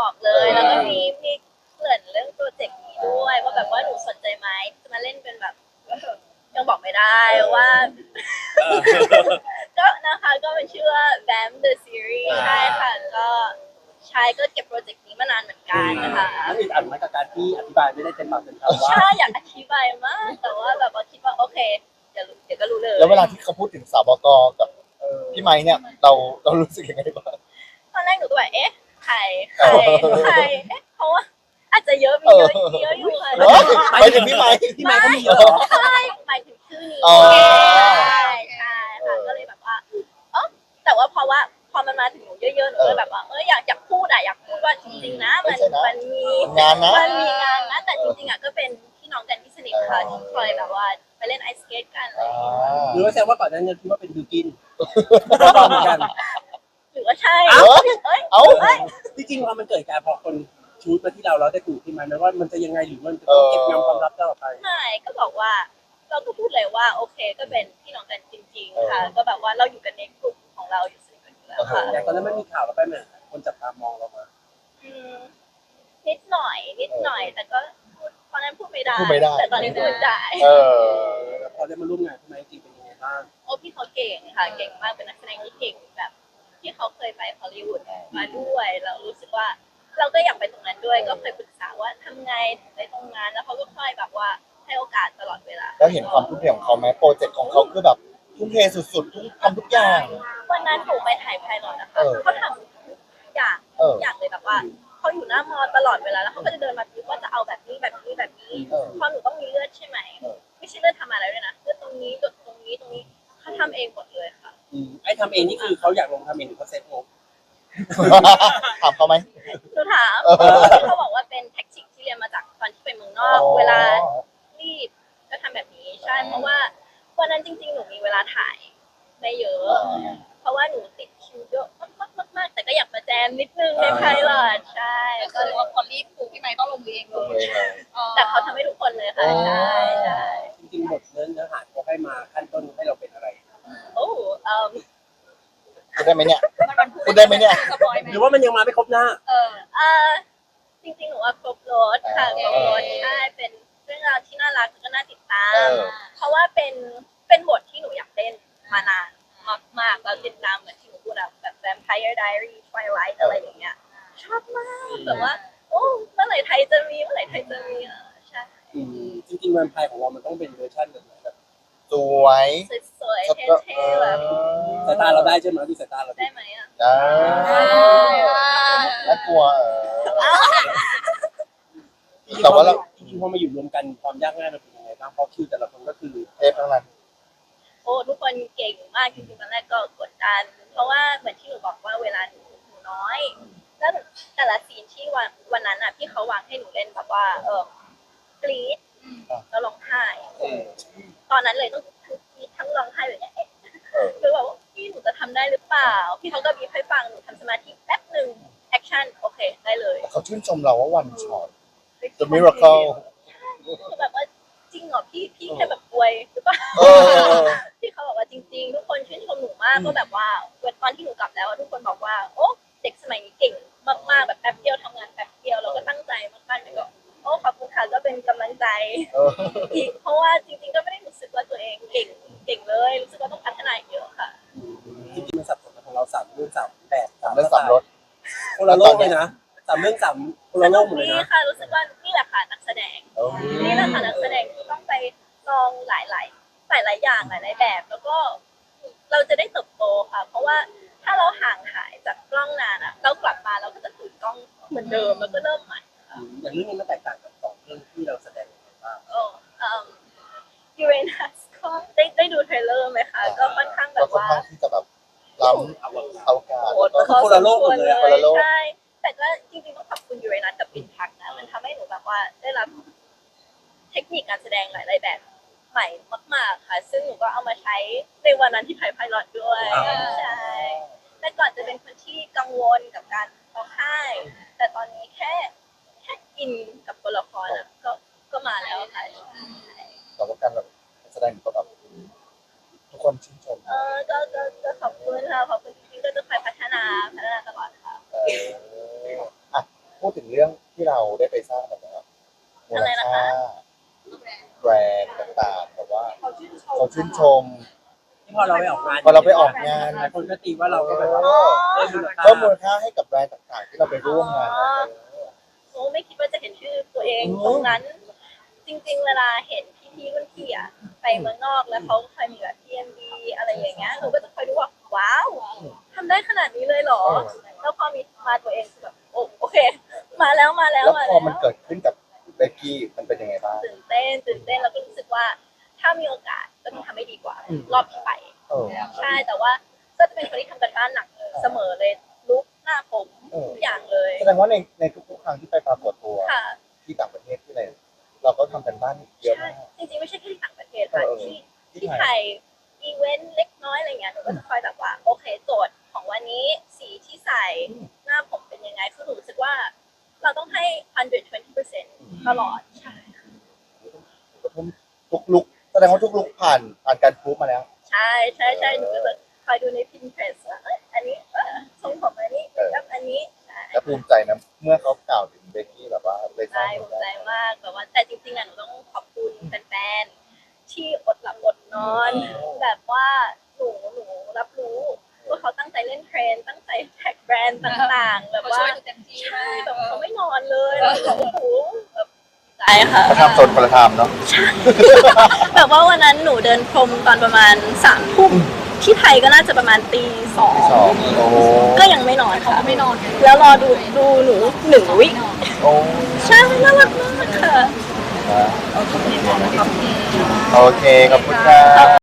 บอกเลย แล้วก็มีมีเกริ่นเรื่องโปรเจกต์นี้ด้วยว่าแบบว่าหนูสนใจไหมจะมาเล่นเป็นแบบยังบอกไม่ได้ว่า ก็นะคะก็เป็นชื่อว่า Bam the Series ใช่ค่ะก็ใช่ก็เก็บโปรเจกต์นี้มานานเหมือนกันนะคะแล้วอีกอันไหมกับการที่อธิบายไม่ได้เต็มปากเต็มคำว่าใช่อยากอธิบายมากแต่ว่าแบบว่าคิดว่าโอเคเดี๋ยวรู้เดี๋ยวก็รู้เลย แล้วเวลาที่เขาพูดถึงสาวบกกับพี่ไม้เนี่ย เราเรารู้สึกยังไงบ้าง ตอนแรกหนูก็แบบเอ๊ะใคร ใครใครเอ๊ะเพราะว่าอาจจะเยอะมีเยอะเยอะอยู่ค่ะเฮ้ยไปถึงพี่ไม้พี่ไมค์ก็มีเยอะเหรอใช่หมายถึงชื่อนี้อ๋อใช่ใช่ค่ะก็เลยแบบว่าเออแต่ว่าเพราะว่าพอมันมาถึงหนูเยอะๆหนูก็เลยแบบว่าเอออยากอยากพูดอะอยากพูดว่าจริงๆนะมันมันมีงานนะมันมีงานนะแต่จริงๆอะก็เป็นพี่น้องกันที่สนิทค่ะที่เคยแบบว่าไปเล่นไอสเกตกันอะไรอย่างเงี้ยหรือว่าแสดงว่าก่อนหน้านี้คิดว่าเป็นบิวกินก็บอกเหมือนกันหรือว่าใช่เอ้าเอ้ยเอ้าเอ้ย ที่จริงพอมันเกิดการพอคนชูดมาที่เราเราได้ถูกที่มันไหมว่ามันจะยังไงหรือมันจะต้องเก็บงำความลับตลอดไป ไม่ก็บอกว่า เราก็พูดเลยว่า โอเค ก็เป็นพี่น้องกันจริง ๆ ค่ะ ก็แบบว่าเราอยู่กันในกลุ่มของเราอยู่สนิทกันอยู่แล้วค่ะแต่ตอนนั้นไม่มีข่าวแล้วไปเหมือนคนจับตามองเรามาอืมนิดหน่อย นิดหน่อย แต่ก็พูดตอนนั้นพูดไม่ได้ พูดไม่ได้ แต่ตอนนี้พูดได้เออแล้วพอได้มาร่วมงานทำไมจริงเป็นยังไงบ้างโอ้พี่เขาเก่งค่ะ เก่งมากเป็นนักแสดงที่เก่งแบบ ฮอลลีวูดมาด้วยเรารู้สึกว่าเราก็อยากไปตรงนั้นด้วย ก็เคยปรึกษาว่าทำไงถึงไปตรงนั้นแล้วเขาก็คอยแบบว่าให้โอกาสตลอดเวลาแล้วเห็นความทุ่มเทของเขาไหมโปรเจกต์ของเขาคือแบบทุ่มเทสุดๆทุกทำทุกอย่างวันนั้นหนูไปถ่ายไพลอตนะคะเออเขาทำทุกอย่างเออทุกอย่างเลยแบบว่าเขาอยู่หน้ามอตลอดเวลาแล้วเขาก็จะเดินมาพิมพ์ว่าจะเอาแบบนี้แบบนี้แบบนี้เออพอหนูต้องมีเลือดใช่ไหมเออไม่ใช่เลือดทำอะไรด้วยนะเลือดตรงนี้ตรงตรงนี้ตรงนี้เขาทำเองหมดเลยค่ะอืมไอ้ทำเองนี่คือเขาอยากลงทำเองหรือเขาเซฟงบ ถามเขาไหมหนูถามเออ เขาบอกว่าเป็นแท็กติกที่เรียนมาจากตอนที่ไปเมืองนอก เวลารีบก็ทำแบบนี้ใช่เพราะว่าวันนั้นจริง ๆ หนูมีเวลาถ่ายไม่เยอะ เพราะว่าหนูติดคิวเยอะมากๆมากๆแต่ก็อยากมาแจมนิดนึงในไพลอตใช่ก็ก็คือเลยว่าคนรีบปลูกพี่ไม้ต้องลงมือเองเลย แต่เขาทำให้ทุกคนเลยค่ะใช่ใช่จริงๆบทเนื้อเนื้อหาเขาให้มาขั้นต้นให้เราเป็นอะไร โอ้เอ่อพูดได้ไหมเนี่ยมันมันพู ดได้ไหมเนี่ย สปอยไหมหรือว่ามันยังมาไม่ครบหน้า เออ เอ่อจริงๆ หนูว่าครบรถค่ะครบรถใช่เป็นเรื่องราวที่น่ารักแล้วก็น่าติดตาเอมอเพราะว่าเป็นเป็นบทที่หนูอยากเล่นมานานมากๆแล้วติดตามเหมือนที่หนูพูดอะแบบ Vampire Diary Twilight อะไรอย่างเงี้ยชอบมากแบบว่า โอ้เมื่อไหร่ไทยจะมีเมื่อไหร่ไทยจะมีอะใช่ อืมจริงๆแวมไพร์ของเรามันต้องเป็นเวอร์ชันแบบไหนแบบ สวยสวยสๆเปเท่ๆแบบสายตาเราได้ใช่ไหมดูสายตาเราได้ไหมอะได้น่ากลัวเออแต่ว่าเราจริงๆพอมาอยู่รวมกันความยากง่ายมันเป็นยังไงบ้างเพราะคิวแต่ละคนก็คือเทปทั้งนั้นโอ้ทุกคนเก่งมากจริงๆตอนแรกก็กดดัน เพราะว่าเหมือนที่หนูบอกว่าเวลาหนูหนูน้อยแล้วแต่ละซีนที่วันวันนั้นอะพี่เขาวางให้หนูเล่นแบบว่า เออกรี๊ดแล้วร้องไห้ ตอนนั้นเลยต้องทั้งกรี๊ดทั้งร้องไห้แบบเนี้ยเอ๊ะเออคือแบบว่าพี่หนูจะทำได้หรือเปล่า พี่เขาก็บีบให้ฟังหนูทำสมาธิแป๊บหนึ่งแอคชั่นโอเคได้เลย เขาชื่นชมเราว่าวันช็อต The Miracle คือแบบว่าจริงเหรอพี่พี่แค่แบบป่วยหรือเปล่าเออ ที่เขาบอกว่าจริง ๆ ทุกคนชื่นชมหนูมากก็แบบว่าตอนที่หนูกลับแล้วอะทุกคนบอกว่า โอ้เด็กสมัยนี้เก่งมากๆแบบแป๊บเดียวทำงานแป๊บเดียวเราก็ตั้งใจมากๆแล้วก็โอ้ขอบคุณค่ะก็เป็นกำลังใจ เออ อีกเพราะว่าจริงๆก็ไม่ได้รู้สึ กว่าตัวเองเก่งเก่งเลยรู้สึกว่าต้องพัฒนาอีกเยอะค่ะ จริงๆมันสับสนของเราสามเรื่องสามแบบสามเรื่องสามรถ คนละโลกเลยนะสามเรื่องสามคนสละโลนุกกหมดเลยดีนะค่ะรู้สึกว่านี่แหละค่ะนักแสดงเออนี่แหละค่ะนักแสดงที่ต้องไปลองหลายๆหลายหลาย ๆ อย่างหลาย ๆ แบบ แล้วก็เราจะได้เติบโตค่ะ เพราะว่าถ้าเราห่างหายจากกล้องนานอะเรากลับมาเราก็จะถือกล้องเหมือนเดิมแล้วก็เริ่มใหม่ อย่างเรื่องนี้มัน คนละโลกหมดเลยอะคนละโลก ใช่ แต่ก็จริงๆต้องขอบคุณยูเรนัสกับอินทักนะ มันทำให้หนูแบบว่าได้รับเทคนิคการแสดงหลายๆแบบใหม่มากๆค่ะ ซึ่งหนูก็เอามาใช้ในวันนั้นที่ถ่ายไพลอตด้วยใช่ แต่ก่อนจะเป็นคนที่กังวลกับการร้องไห้ แต่ตอนนี้แค่แค่อินกับตัวละครอะก็ก็มาแล้วค่ะแต่ว่าการแบบแสดงก็แบบทุกคนชื่นชม เออก็ก็ก็ขอบคุณค่ะ ขอบคุณจริงๆก็จะคอยพัฒนา พัฒนาตลอดค่ะ เอออะ เราได้ไปสร้างแบบว่ามูลค่าแบรนด์ต่างๆแบบว่า เขา ชื่นชมเขาชื่นชมที่พอเราไปออกงานพอเราไปออกงาน หลายคนก็ตีว่าเราก็แบบว่าเออได้มูลค่าเพิ่มมูลค่าให้กับแบรนด์ต่างๆ ที่เราไปร่วมงานอ๋อหนูไม่คิดว่าจะเห็นชื่อตัวเองตรงนั้น จริงๆ เวลาเห็นพี่ๆรุ่นพี่อะไปเมืองนอกแล้วเขาเคยมีแบบ PNB อะไรอย่างเงี้ยหนูก็จะคอยดูว่าว้าวทำได้ขนาดนี้เลยเหรอ แล้วพอมีมาตัวเองคือแบบโอโอเค มาแล้วมาแล้วแล้วมาพแล้อวมันเกิดขึ้นกับเบกกี้มันเป็นยังไงบ้างตื่นเต้นตื่นเต้นแล้วก็รู้สึกว่าถ้ามีโอกาสก็ต้องทำให้ดีกว่าอืมรอบที่ไป เออ ใช่แต่ว่าก็จะเป็นคนที่ทำกันบ้านหนักเสมอเลยลุกหน้าผมเออ ทุกอย่างเลยแสดงว่าในในทุกๆครั้งที่ไปปรากฏตัวค่ะที่ต่างประเทศที่ไหนเราก็ทำกันบ้านเยอะใช่มาก จริงๆไม่ใช่แค่ที่ต่างประเทศค่ะเออที่ที่ที่ไทไทยยอีเวนต์เล็กน้อยอะไรเงี้ยหนูก็จะคอยแบบว่าโอเคโจทย์ของวันนี้สีที่ใส่หน้าผมเป็นยังไงคือหนูรู้สึกว่า เราต้องให้ 120%ตลอดใช่ ทุกลุกแส ดงว่าทุกลุกผ่านผ่านการพูดมาแล้ว ใช่ใช่ใช่หนูก็จะคอยดูใน Pinterest ว่าเอ้ยอันนี้เออทรงผมอันนี้แบบอันนี้ใช่และภูมิใจนะเมื่อเขากล่าวถึงเบกกี้แบบว่าไปสร้าใช่งภูมิใจมากแบบว่าแต่จริงๆอะหนูต้องขอบคุณแฟนๆที่อดหลับอดนอน แบบว่าหนูหนูรับรู้ว่าเขาตั้งใจเล่นเทรนด์ตั้งใจแท็กแบรนด์ต่างๆ แบบเขาว่าช่วยเต็มที่ใช่มากแบบเขาไม่นอนเลยแล้วแบบโอ้โหแบบ ใจค่ะเขาทำโซนคนละทำเนาะ แบบว่าวันนั้นหนูเดินพรมตอนประมาณสามทุ่มที่ไทยก็น่าจะประมาณตีสองสองโอ้ก็ยังไม่นอนเขาค่ะก็ไม่นอนกันแล้วรอดูดูหนูหนึ่งวิไม่นอนโอ้ใช่น่ารักมากค่ะ โอเค ขอบคุณครับ